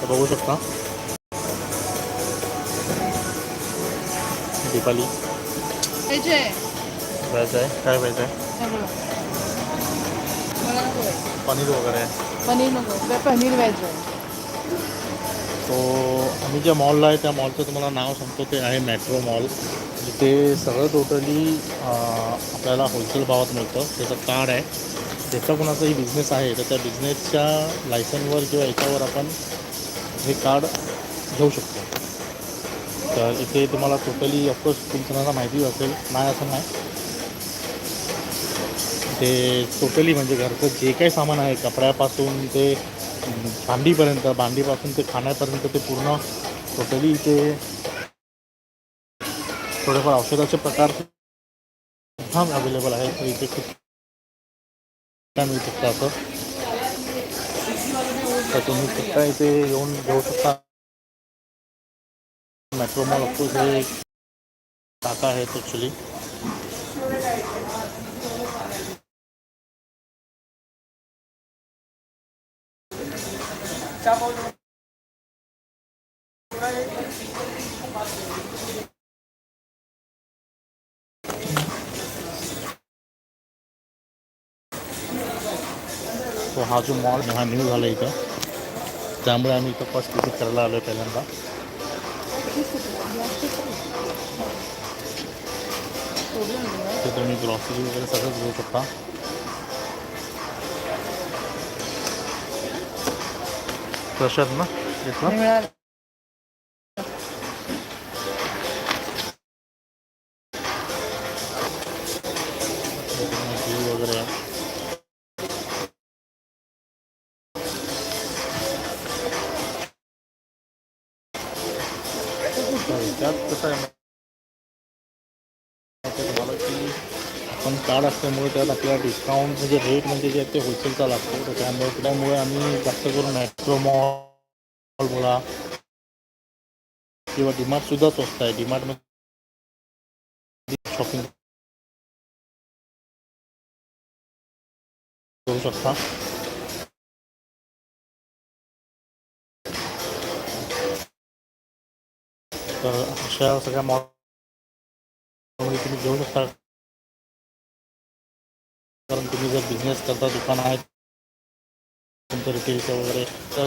तर बघू शकता. दीपाली. पाहिजे आहे? काय व्याज आहे. पनीर वगैरे पनीर नको. पनीर तो आम्ही ज्या मॉलला आहे त्या मॉलचं तुम्हाला नाव सांगतो. ते आहे मॅट्रो मॉल जिथे सगळं टोटली आपल्याला होलसेल भावात मिळतं. त्याचं कार्ड आहे. ज्याचा कोणाचाही बिझनेस आहे तर त्या बिझनेसच्या लायसनवर किंवा याच्यावर आपण हे कार्ड घेऊ शकतो. तर इथे तुम्हाला टोटली ऑफकोर्स तुमचं माहिती असेल नाही असं नाही. ते टोटली म्हणजे घरचं जे काही सामान आहे कपड्यापासून ते भांडीपर्यंत भांडीपासून ते खाण्यापर्यंत ते पूर्ण टोटली इथे थोडेफार औषधाचे प्रकार अवेलेबल आहेत. तर इथे खूप काय मिळू शकतं असं. तर तुम्ही सुद्धा इथे येऊन घेऊ शकता मेट्रो मॉल ऑफकोर्स हे टाका आहेत ॲक्च्युली तो हा जो मॉल हा न्यू झाला इथं त्यामुळे आम्ही इथं फर्स्ट विजिट करायला आलो आहे पहिल्यांदा. ते तुम्ही ग्रॉसरी वगैरे सगळंच घेऊ शकता. तशात ना? तर त्यात कसं आहे माहिती आहे तुम्हाला की आपण कार्ड असल्यामुळे त्यात आपल्याला डिस्काउंट म्हणजे रेट म्हणजे जे आहे ते होलसेलचा लागतो तर त्यामुळे त्यामुळे आम्ही जास्त करून मॅट्रो मॉल बोला किंवा डीमार्टसुद्धा स्वस्त आहे डीमार्टमध्ये शॉपिंग करू शकता तर अशा सगळ्या मॉडेल तुम्ही घेऊ शकता कारण तुम्ही जर बिझनेस करता दुकान आहेत तुमचं रिटेलचं वगैरे तर